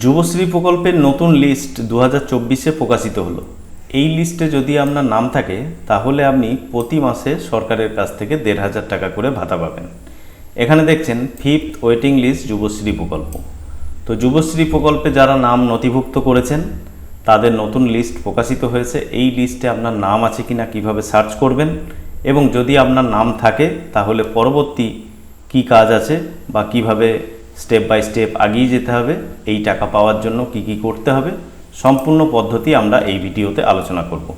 যুবশ্রী প্রকল্পের নতুন লিস্ট দু হাজার চব্বিশে প্রকাশিত হলো। এই লিস্টে যদি আপনার নাম থাকে, তাহলে আপনি প্রতি মাসে সরকারের কাছ থেকে দেড় হাজার টাকা করে ভাতা পাবেন। এখানে দেখছেন ফিফথ ওয়েটিং লিস্ট যুবশ্রী প্রকল্প। তো যুবশ্রী প্রকল্পে যারা নাম নথিভুক্ত করেছেন, তাদের নতুন লিস্ট প্রকাশিত হয়েছে। এই লিস্টে আপনার নাম আছে কিনা, কীভাবে সার্চ করবেন, এবং যদি আপনার নাম থাকে, তাহলে পরবর্তী কি কাজ আছে বা কীভাবে স্টেপ বাই স্টেপ আগিয়ে যেতে হবে। এই টাকা পাওয়ার জন্য কি কি করতে হবে? সম্পূর্ণ পদ্ধতি আমরা এই ভিডিওতে আলোচনা করব।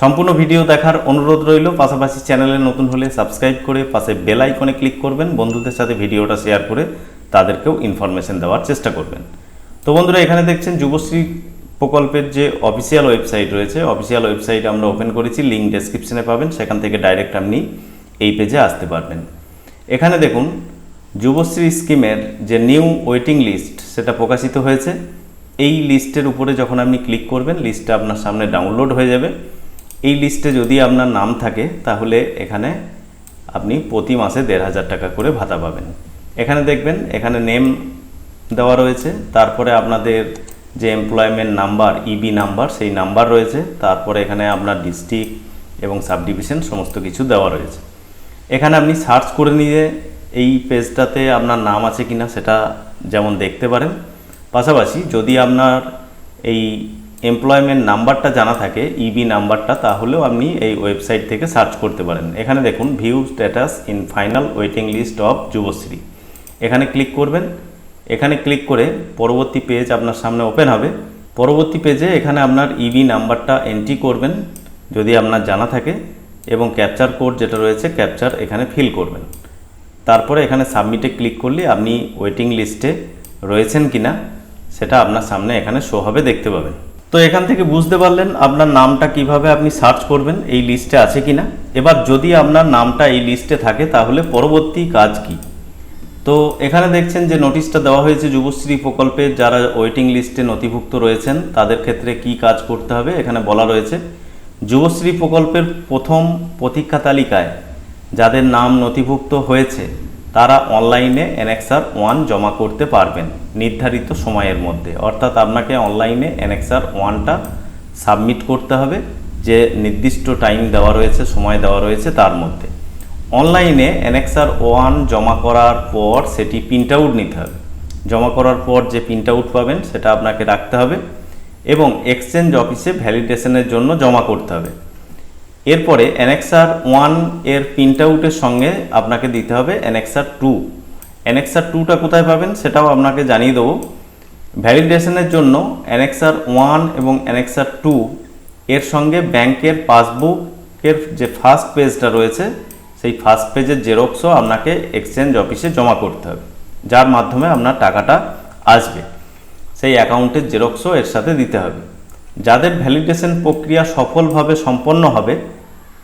সম্পূর্ণ ভিডিও দেখার অনুরোধ রইল। পাশাপাশি চ্যানেলে নতুন হলে সাবস্ক্রাইব করে পাশে বেল আইকনে ক্লিক করবেন। বন্ধুদের সাথে ভিডিওটা শেয়ার করে তাদেরকেও ইনফরমেশন দেওয়ার চেষ্টা করবেন। তো বন্ধুরা, এখানে দেখছেন যুবশ্রী প্রকল্পের যে অফিসিয়াল ওয়েবসাইট রয়েছে, অফিসিয়াল ওয়েবসাইট আমরা ওপেন করেছি। লিঙ্ক ডেসক্রিপশনে পাবেন। সেখান থেকে ডাইরেক্ট আপনি এই পেজে আসতে পারবেন। এখানে দেখুন যুবশ্রী স্কিমের যে নিউ ওয়েটিং লিস্ট সেটা প্রকাশিত হয়েছে। এই লিস্টের উপরে যখন আপনি ক্লিক করবেন, লিস্টটা আপনার সামনে ডাউনলোড হয়ে যাবে। এই লিস্টে যদি আপনার নাম থাকে, তাহলে এখানে আপনি প্রতি মাসে দেড় হাজার টাকা করে ভাতা পাবেন। এখানে দেখবেন, এখানে নেম দেওয়া রয়েছে। তারপরে আপনাদের যে এমপ্লয়মেন্ট নাম্বার ইবি নাম্বার সেই নাম্বার রয়েছে। তারপরে এখানে আপনার ডিস্ট্রিক্ট এবং সাব ডিভিশন সমস্ত কিছু দেওয়া রয়েছে। এখানে আপনি সার্চ করে নিয়ে এই পেজটাতে আপনার নাম আছে কিনা সেটা যেমন দেখতে পারেন। পাশাপাশি যদি আপনার এই এমপ্লয়মেন্ট নাম্বারটা জানা থাকে ইবি নাম্বারটা, তাহলেও আপনি এই ওয়েবসাইট থেকে সার্চ করতে পারেন। এখানে দেখুন view status in final waiting list of Yuvashree এখানে ক্লিক করবেন। এখানে ক্লিক করে পরবর্তী পেজ আপনার সামনে ওপেন হবে। পরবর্তী পেজে এখানে আপনার ইবি নাম্বারটা এন্ট্রি করবেন, যদি আপনার জানা থাকে, এবং ক্যাপচার কোড যেটা রয়েছে ক্যাপচার এখানে ফিল করবেন। তারপরে এখানে সাবমিটে ক্লিক করলে আপনি ওয়েটিং লিস্টে রয়েছেন কিনা, সেটা আপনার সামনে এখানে শো হবে, দেখতে পাবেন। তো এখান থেকে বুঝতে পারলেন আপনার নামটা কীভাবে আপনি সার্চ করবেন, এই লিস্টে আছে কিনা। এবার যদি আপনার নামটা এই লিস্টে থাকে, তাহলে পরবর্তী কাজ কি? তো এখানে দেখছেন যে নোটিশটা দেওয়া হয়েছে যুবশ্রী প্রকল্পে, যারা ওয়েটিং লিস্টে নথিভুক্ত রয়েছেন, তাদের ক্ষেত্রে কি কাজ করতে হবে, এখানে বলা রয়েছে। যুবশ্রী প্রকল্পের প্রথম প্রতীক্ষা তালিকায় যাদের নাম নথিভুক্ত হয়েছে, তারা অনলাইনে এনএক্সার ওয়ান জমা করতে পারবেন নির্ধারিত সময়ের মধ্যে। অর্থাৎ আপনাকে অনলাইনে এনএক্সার ওয়ানটা সাবমিট করতে হবে, যে নির্দিষ্ট টাইম দেওয়া রয়েছে, সময় দেওয়া রয়েছে তার মধ্যে। অনলাইনে অ্যানেক্সার ওয়ান জমা করার পর সেটি প্রিন্ট আউট নিতে হবে। জমা করার পর যে প্রিন্ট আউট পাবেন, সেটা আপনাকে রাখতে হবে এবং এক্সচেঞ্জ অফিসে ভ্যালিডেশনের জন্য জমা করতে হবে। এরপরে অ্যানেক্সার ওয়ানের প্রিন্ট আউটের সঙ্গে আপনাকে দিতে হবে অ্যানেক্সার টু অ্যানেক্সার টুটা কোথায় পাবেন সেটাও আপনাকে জানিয়ে দেবো। ভ্যালিডেশনের জন্য অ্যানেক্সার ওয়ান এবং অ্যানেক্সার টু এর সঙ্গে ব্যাংকের পাসবুকের যে ফার্স্ট পেজটা রয়েছে, সেই ফার্স্ট পেজের জেরক্সও আপনাকে এক্সচেঞ্জ অফিসে জমা করতে হবে, যার মাধ্যমে আপনার টাকাটা আসবে। সেই অ্যাকাউন্টের জেরক্সও এর সাথে দিতে হবে। যাদের ভ্যালিডেশন প্রক্রিয়া সফলভাবে সম্পন্ন হবে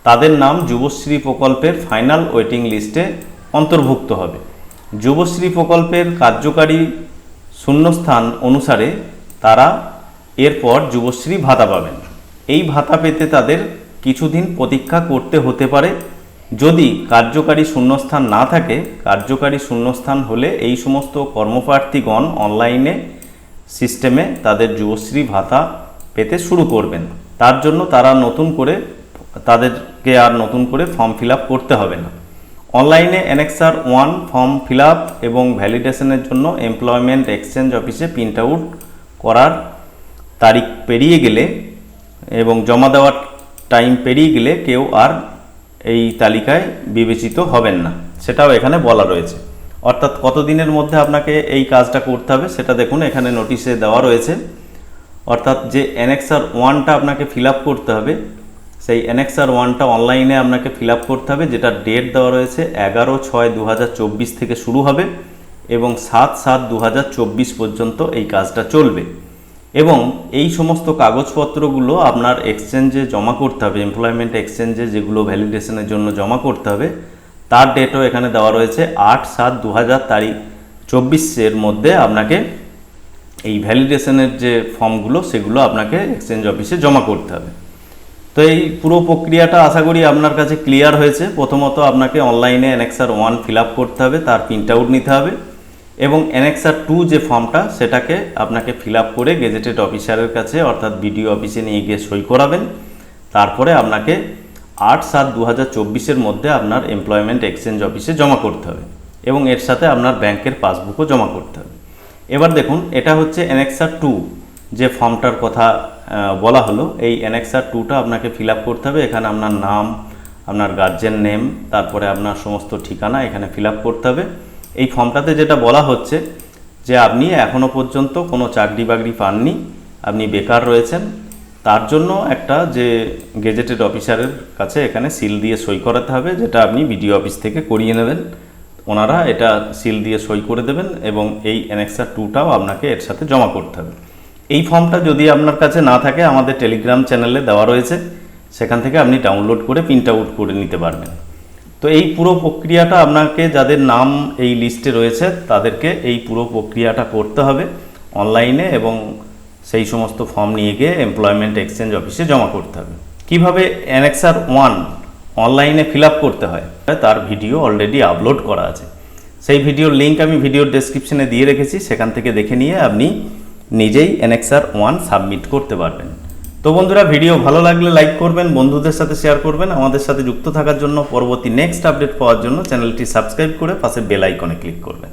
তাদের নাম যুবশ্রী প্রকল্পের ফাইনাল ওয়েটিং লিস্টে অন্তর্ভুক্ত হবে। যুবশ্রী প্রকল্পের কার্যকারী শূন্যস্থান অনুসারে তারা এরপর যুবশ্রী ভাতা পাবেন। এই ভাতা পেতে তাদের কিছুদিন প্রতীক্ষা করতে হতে পারে। যদি কার্যকারী শূন্যস্থান না থাকে, কার্যকারী শূন্যস্থান হলে এই সমস্ত কর্মপ্রার্থীগণ অনলাইনে সিস্টেমে তাদের যুবশ্রী ভাতা পেতে শুরু করবেন। তার জন্য তারা নতুন করে তাদেরকে আর নতুন করে ফর্ম ফিল করতে হবে না। অনলাইনে অ্যানেক্সার ওয়ান ফর্ম ফিল এবং ভ্যালিডেশনের জন্য এমপ্লয়মেন্ট এক্সচেঞ্জ অফিসে প্রিন্ট আউট করার তারিখ পেরিয়ে গেলে এবং জমা দেওয়ার টাইম পেরিয়ে গেলে কেউ আর এই তালিকায় বিবেচিত হবেন না। সেটাও এখানে বলা রয়েছে। অর্থাৎ কতদিনের মধ্যে আপনাকে এই কাজটা করতে হবে সেটা দেখুন, এখানে নোটিশে দেওয়া রয়েছে। অর্থাৎ যে অ্যানেক্সার ওয়ানটা আপনাকে ফিল করতে হবে সেই অ্যানেক্সার ওয়ানটা অনলাইনে আপনাকে ফিল করতে হবে, যেটা ডেট দেওয়া রয়েছে এগারো ছয় দু থেকে শুরু হবে এবং সাত সাত দু পর্যন্ত এই কাজটা চলবে। এবং এই সমস্ত কাগজপত্রগুলো আপনার এক্সচেঞ্জে জমা করতে হবে এমপ্লয়মেন্ট এক্সচেঞ্জে যেগুলো ভ্যালিডেশনের জন্য জমা করতে হবে, তার ডেটও এখানে দেওয়া রয়েছে আট সাত দু তারিখ চব্বিশের মধ্যে আপনাকে এই ভ্যালিডেশনের যে ফর্মগুলো সেগুলো আপনাকে এক্সচেঞ্জ অফিসে জমা করতে হবে। তো এই পুরো প্রক্রিয়াটা আশা করি আপনার কাছে ক্লিয়ার হয়েছে। প্রথমত আপনাকে অনলাইনে অ্যানেক্সার ওয়ান ফিল করতে হবে, তার প্রিন্ট আউট নিতে হবে এবং অ্যানেক্সার টু যে ফর্মটা সেটাকে আপনাকে ফিল করে গেজেটেড অফিসারের কাছে, অর্থাৎ বিডিও অফিসে নিয়ে গিয়ে সই করাবেন। তারপরে আপনাকে আট সাত দু হাজার মধ্যে আপনার এমপ্লয়মেন্ট এক্সচেঞ্জ অফিসে জমা করতে হবে এবং এর সাথে আপনার ব্যাংকের পাসবুকও জমা করতে হবে। এবার দেখুন, এটা হচ্ছে অ্যানেক্সার টু যে ফর্মটার কথা বলা হলো, এই অ্যানেক্সার টুটা আপনাকে ফিল করতে হবে। এখানে আপনার নাম, আপনার গার্জেন নেম তারপরে আপনার সমস্ত ঠিকানা এখানে ফিল করতে হবে। এই ফর্মটাতে যেটা বলা হচ্ছে যে আপনি এখনও পর্যন্ত কোনো চাকরি বাকরি পাননি, আপনি বেকার রয়েছেন, তার জন্য একটা যে গেজেটেড অফিসারের কাছে এখানে সিল দিয়ে সই করাতে হবে, যেটা আপনি বিডিও অফিস থেকে করিয়ে নেবেন। ওনারা এটা সিল দিয়ে সই করে দেবেন এবং এই অ্যানেক্সার টুটাও আপনাকে এর সাথে জমা করতে হবে। এই ফর্মটা যদি আপনার কাছে না থাকে, আমাদের টেলিগ্রাম চ্যানেলে দেওয়া রয়েছে। সেখান থেকে আপনি ডাউনলোড করে প্রিন্ট আউট করে নিতে পারবেন। তো এই পুরো প্রক্রিয়াটা আপনাকে যাদের নাম এই লিস্টে রয়েছে, তাদেরকে এই পুরো প্রক্রিয়াটা করতে হবে অনলাইনে এবং সেই সমস্ত ফর্ম নিয়ে গিয়ে এমপ্লয়মেন্ট এক্সচেঞ্জ অফিসে জমা করতে হবে। কীভাবে অ্যানেক্সার ওয়ান অনলাইনে ফিল করতে হয়, তার ভিডিও অলরেডি আপলোড করা আছে। সেই ভিডিওর লিঙ্ক আমি ভিডিওর ডেসক্রিপশনে দিয়ে রেখেছি, সেখান থেকে দেখে নিয়ে আপনি নিজেই এনএক্সআর ওয়ান সাবমিট করতে পারবেন। তো বন্ধুরা, ভিডিও ভালো লাগলে লাইক করবেন, বন্ধুদের সাথে শেয়ার করবেন, আমাদের সাথে যুক্ত থাকার জন্য পরবর্তী নেক্সট আপডেট পাওয়ার জন্য চ্যানেলটি সাবস্ক্রাইব করে পাশে বেল আইকনে ক্লিক করবেন।